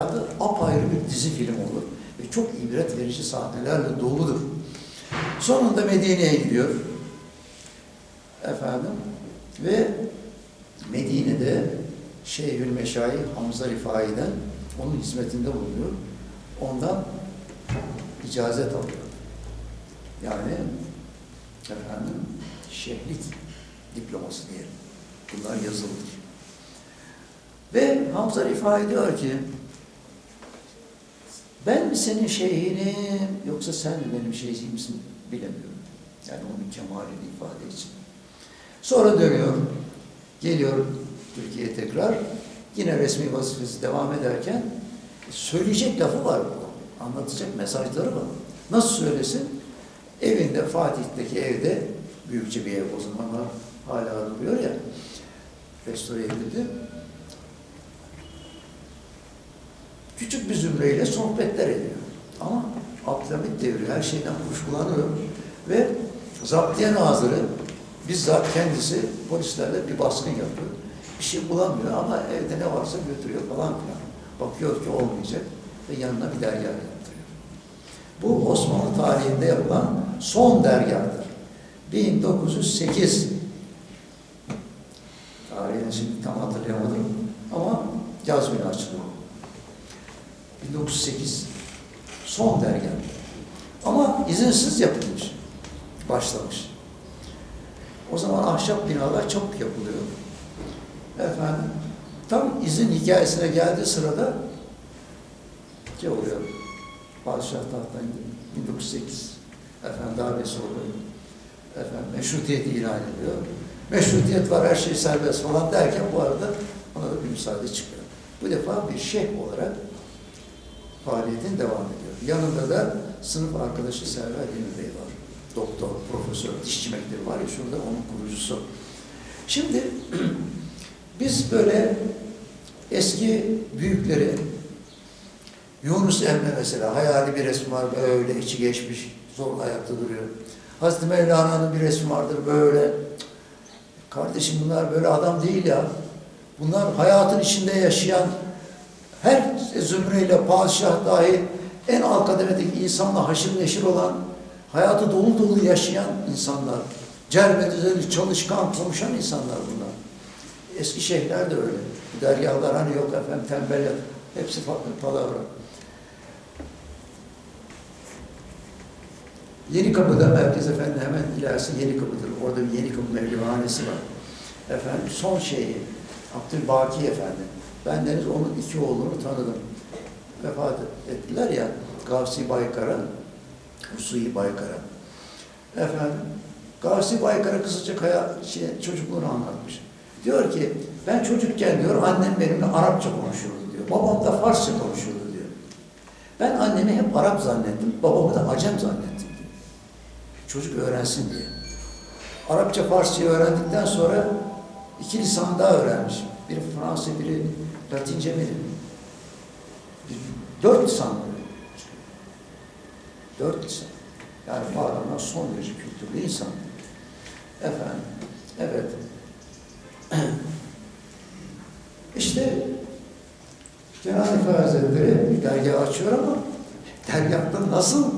adı apayrı bir dizi film olur. Ve çok ibret verici sahnelerle doludur. Sonunda Medine'ye gidiyor. Efendim ve Medine'de Şeyhül Meşayi Hamza Rifai'den onun hizmetinde bulunuyor. Ondan icazet alıyor. Yani efendim şehlik diploması diyelim. Bunlar yazılıdır. Ve Hamza Rifai diyor ki ben mi senin şeyhinim yoksa sen mi benim şeyhim misin bilemiyorum. Yani onun kemalini ifade için. Sonra dönüyor, geliyor Türkiye'ye tekrar. Yine resmi vazifesi devam ederken söyleyecek lafı var bu. Anlatacak mesajları var. Nasıl söylesin? Evinde, Fatih'teki evde, büyükçe bir ev o zamanlar hala duruyor ya, restore edildi. Küçük bir zümreyle sohbetler ediyor. Ama Abdülhamit devri her şeyden kuşkulanıyor ve zaptiye nazırı bizzat kendisi polislerle bir baskın yapıyor. Bir şey bulamıyor ama evde ne varsa götürüyor falan filan. Bakıyor ki olmayacak ve yanına bir dergah yaptırıyor. Bu Osmanlı tarihinde yapılan son dergahdır. 1908 tarihini şimdi tam hatırlayamadım ama yaz günü. 1908 son dergah. Ama izinsiz yapılmış. Başlamış. O zaman ahşap binalar çok yapılıyor. Efendim, tam izin hikayesine geldiği sırada şey oluyor. Padişah tahttan 1908 efendim darbesi oluyor. Efendim meşrutiyet ilan ediyor. Meşrutiyet var her şey serbest falan derken bu arada ona da bir müsaade çıkıyor. Bu defa bir şeyh olarak faaliyetin devam ediyor. Yanında da sınıf arkadaşı Server Demir Bey var. Doktor, profesör, dişçi mektebi var ya şurada onun kurucusu. Şimdi biz böyle eski büyükleri Yunus Emre mesela hayali bir resim var böyle içi geçmiş zorla ayakta duruyor. Hazreti Mevlana'nın bir resmi vardır böyle. Kardeşim bunlar böyle adam değil ya. Bunlar hayatın içinde yaşayan her zümreyle padişah dahi en alt kademedeki insanla haşır neşir olan, hayatı dolu dolu yaşayan insanlar. Cerbedüzeli, çalışkan, konuşan insanlar bunlar. Eski şeyhler de öyle. Dergahlar hani yok efendim tembel yat. Hepsi farklı palavra. Yeni Kapı'da Merkez Efendi hemen ilerisi Yeni Kapı'dır. Orada bir Yeni Kapı mevlivanesi var. Efendim son şeyi Abdülbaki Efendi. Ben deniz onun iki oğlunu tanıdım. Vefat ettiler ya Gavsi Baykara, Husuyi Baykara. Efendim Gavsi Baykara kısaca kaya, şey, çocukluğunu anlatmış. Diyor ki ben çocukken diyor annem benimle Arapça konuşuyordu diyor. Babam da Farsça konuşuyordu diyor. Ben annemi hep Arap zannettim, babamı da Acem zannettim diyor. Çocuk öğrensin diye. Arapça, Farsçayı öğrendikten sonra iki lisan daha öğrenmiş. Biri Fransız, biri Latince mi? Dört lisan. Dört lisan. Yani adamlar son derece kültürlü insan. Efendim, evet. İşte Cenab-ı Hazretleri bir dergah açıyor ama dergahta nasıl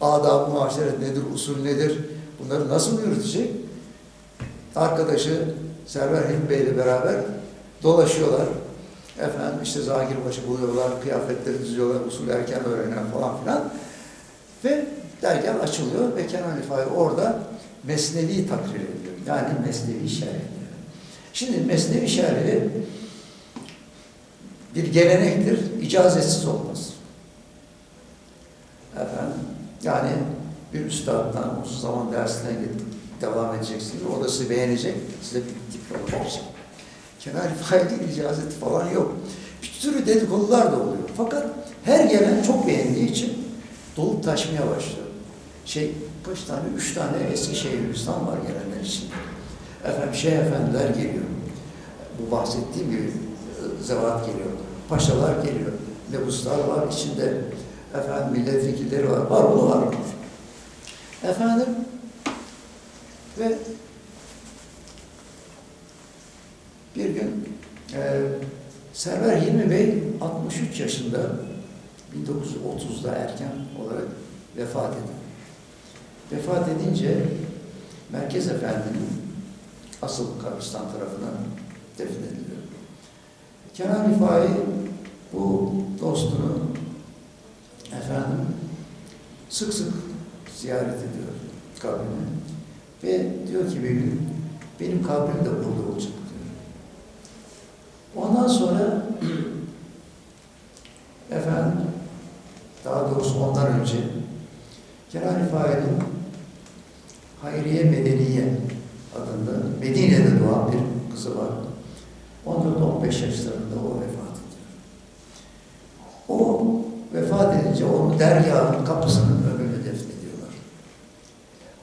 adab-ı muaşeret nedir, usul nedir, bunları nasıl yürütecek? Arkadaşı Server Hilmi Bey ile beraber dolaşıyorlar. Efendim işte Zagirbaşı buluyorlar, kıyafetleri diziyorlar, usul erken öğrenen falan filan. Ve dergah açılıyor ve Kenan Rifai orada Mesnevi takrir ediyor. Yani Mesnevi şerh. Şimdi Mesnevi şerhi bir gelenektir, icazetsiz olmaz. Efendim, yani bir üstaddan uzun zaman dersine gidip devam edeceksiniz. O da sizi beğenecek, size bir diploma verecek. Kenar faili icazeti falan yok. Bir sürü dedikodular da oluyor. Fakat her gelen çok beğendiği için dolup taşmaya başlıyor. Şey, kaç tane? Üç tane eski Şeyhülislam var gelenler için. Efendim, şeyh efendiler geliyor. Bu bahsettiğim gibi e, zevat geliyor. Paşalar geliyor. Mebuslar var içinde. Efendim, milletvekilleri var. Var o var. Efendim, ve bir gün e, Server Hilmi Bey 63 yaşında 1930'da erken olarak vefat ediyor. Vefat edince Merkez Efendi'nin asıl kabristan tarafına defnediliyor. Kenan Rifai bu dostunu efendim sık sık ziyaret ediyor kabrini. Ve diyor ki gün benim kabrim de burada olacak. Ondan sonra efendim daha doğrusu ondan önce Kenan Rifai'nin Hayriye Medeniye adında Medine'de doğan bir kızı var. 14-15 yaşlarında o vefat ediyor. O vefat edince onu dergahın kapısının önüne defnediyorlar.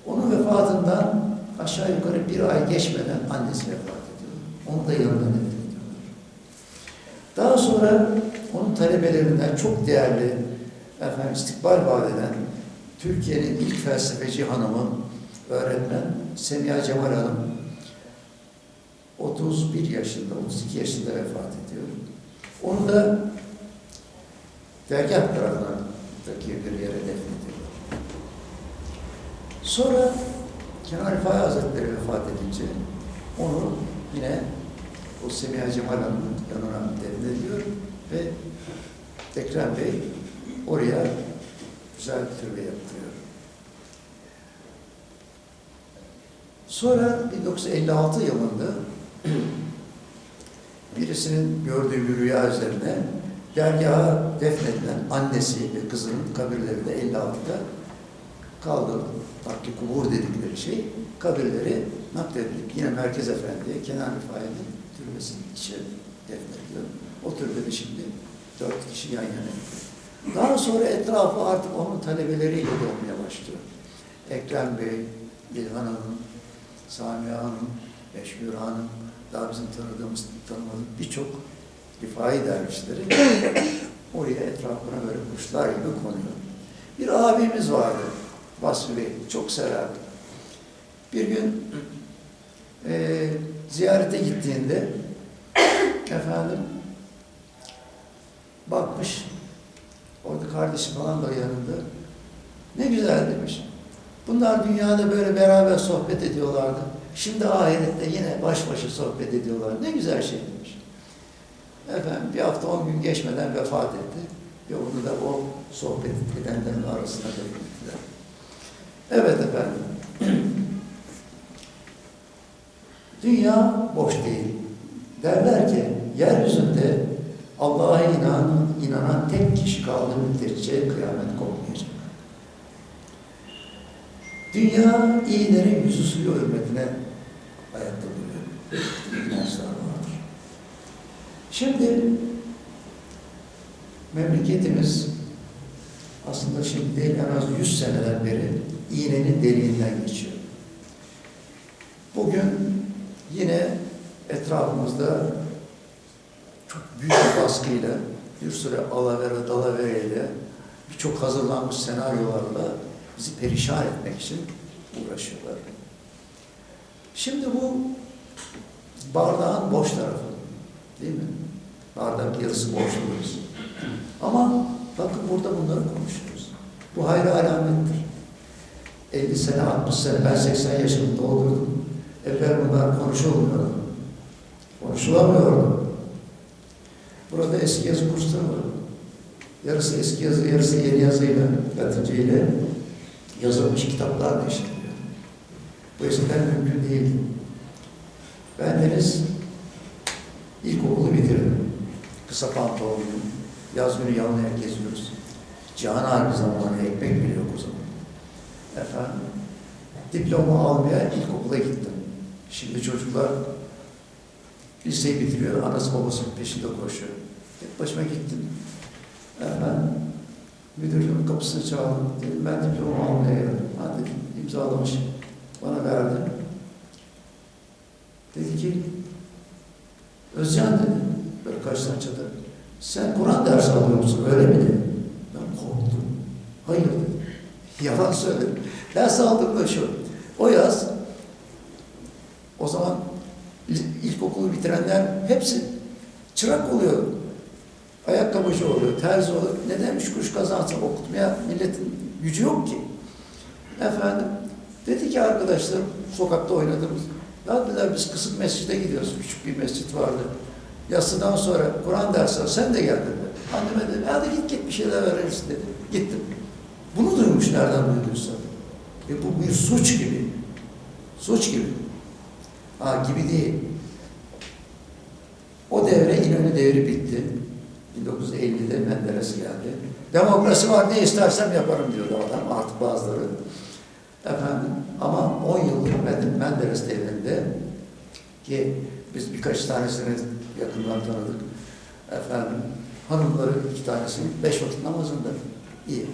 Onun vefatından aşağı yukarı bir ay geçmeden annesi vefat ediyor. Onu da yanına. Daha sonra onun talebelerinden çok değerli efendim istikbal vaat eden Türkiye'nin ilk felsefeci hanımı öğretmen Semiha Cemal Hanım 31 yaşında, 32 yaşında vefat ediyor. Onu da dergah tarafındaki bir yere defnediyorlar. Sonra Kenan Rifai Hazretleri vefat edince onu yine o Semiha Cemal Hanım'ın yanına defnediyor ve Ekrem Bey oraya güzel bir türbe yaptırıyor. Sonra 1956 yılında birisinin gördüğü bir rüya üzerine dergaha defnedilen annesi ve kızının kabirleri de 56'da kaldı. Hakkı kubur dedikleri şey kabirleri nakledilip yine Merkez Efendi'ye Kenan Rifai'nin türbesinin içine defnediliyor. O türbede şimdi dört kişi yan yana. Daha sonra etrafı artık onun talebeleriyle dolmaya başlıyor. Ekrem Bey, İlhan Hanım, Samiha Hanım, Meşhur Hanım, daha bizim tanıdığımız, tanımadığımız birçok rifai dervişleri oraya etrafına böyle kuşlar gibi konuyor. Bir abimiz vardı, Vasfi Bey, çok severdi. Bir gün e, ziyarete gittiğinde efendim bakmış, orada kardeşi falan da yanında. Ne güzel demiş. Bunlar dünyada böyle beraber sohbet ediyorlardı. Şimdi ahirette yine baş başa sohbet ediyorlar. Ne güzel şey demiş. Efendim bir hafta on gün geçmeden vefat etti. Ve onu da o sohbet edenlerin arasına defnettiler. Evet efendim. Dünya boş değil. Derler ki yeryüzünde Allah'a inanan, inanan tek kişi kaldığı müddetçe kıyamet kopmayacak. Dünya iyilerin yüzü suyu hürmetine ayakta duruyor. İnançlar vardır. Şimdi memleketimiz aslında şimdi değil en az 100 seneden beri iğnenin deliğinden geçiyor. Bugün yine etrafımızda çok büyük bir baskıyla bir süre alavera dalavera ile birçok hazırlanmış senaryolarla bizi perişan etmek için uğraşıyorlar. Şimdi bu bardağın boş tarafı. Değil mi? Bardak yarısı boş diyoruz. Ama bakın burada bunları konuşuyoruz. Bu hayra alamettir. 50 sene, 60 sene, ben 80 yaşımı doldurdum. Evvel bunlar konuşulmuyordu. Konuşulamıyordu. Burada eski yazı kursları var. Yarısı eski yazı, yarısı yeni yazıyla, Latince ile yazılmış kitaplar değiştiriliyor. Bu eskiden mümkün değildi. Ben henüz ilkokulu bitirdim. Kısa pantolonluyum. Yaz günü yer geziyoruz. Cihan harbi zamanı ekmek bile yok o zaman. Efendim, diploma almaya ilkokula gittim. Şimdi çocuklar liseyi bitiriyor, anası babasının peşinde koşuyor. Tek başıma gittim. Efendim, müdürlüğün kapısını çaldım. Dedim ben diploma almaya geldim. Dedim, imzalamış. Bana verdi. Dedi ki, Özcan dedi, böyle kaçtan çadır. Sen Kur'an dersi alıyor musun, öyle mi dedi. Ben korktum. Hayır dedim. Yalan söyledim. Ders aldığımda şu, o yaz, o zaman ilkokulu bitirenler hepsi çırak oluyor. ayakkabıcı oluyor, terzi oluyor. Neden üç kuruş kazansın okutmaya milletin gücü yok ki. Efendim, dedi ki arkadaşlar sokakta oynadığımız, ya dediler biz kısık mescide gidiyoruz, küçük bir mescit vardı. Yatsıdan sonra Kur'an dersi var, sen de gel dedi. Anneme dedi, hadi git git bir şeyler veririz dedi. Gittim. Bunu duymuş nereden duyduysa. E bu bir suç gibi. Suç gibi. Ha gibi değil. O devre İnönü devri bitti. 1950'de Menderes geldi. Demokrasi var ne istersem yaparım diyordu adam artık bazıları. Efendim ama 10 yıllık Men- Menderes devrinde ki biz birkaç tanesini yakından tanıdık. Efendim hanımları iki tanesi beş vakit namazında iyi.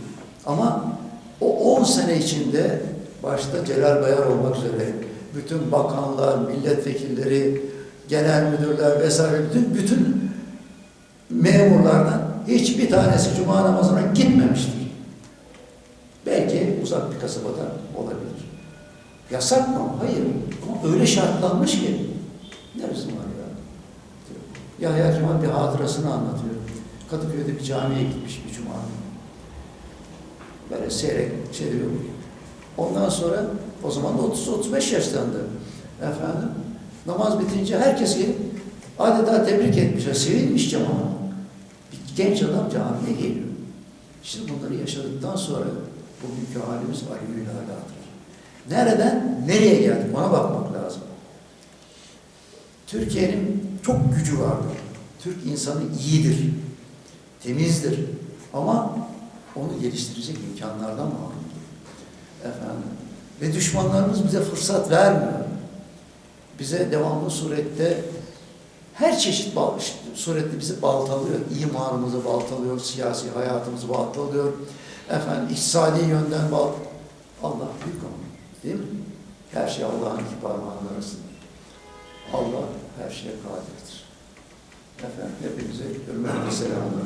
Ama o 10 sene içinde başta Celal Bayar olmak üzere bütün bakanlar, milletvekilleri, genel müdürler vesaire bütün bütün memurlardan hiçbir tanesi cuma namazına gitmemiştir. Belki uzak bir kasabada olabilir. Yasak mı? Hayır. Ama öyle şartlanmış ki. Ne lüzum var ya? Yahya Kemal bir hatırasını anlatıyor. Kadıköy'de bir camiye gitmiş bir cuma. Böyle seyrek çeviriyor. Ondan sonra o zaman da 30-35 yaşlandı. Efendim namaz bitince herkes gelip adeta tebrik etmişler. Sevinmiş cemaat. Bir genç adam camiye geliyor. Şimdi bunları yaşadıktan sonra bugünkü halimiz aleyhül aladır. Nereden nereye geldik ona bakmak lazım. Türkiye'nin çok gücü vardır. Türk insanı iyidir, temizdir ama onu geliştirecek imkanlardan mahrumdur. Efendim. Ve düşmanlarımız bize fırsat vermiyor. Bize devamlı surette her çeşit surette bizi baltalıyor. İmanımızı baltalıyor, siyasi hayatımızı baltalıyor. Efendim iktisadi yönden bal. Allah büyük ama. Değil mi? Her şey Allah'ın iki parmağının arasında. Allah her şeye kadirdir. Efendim hepinize hürmetle selamlar.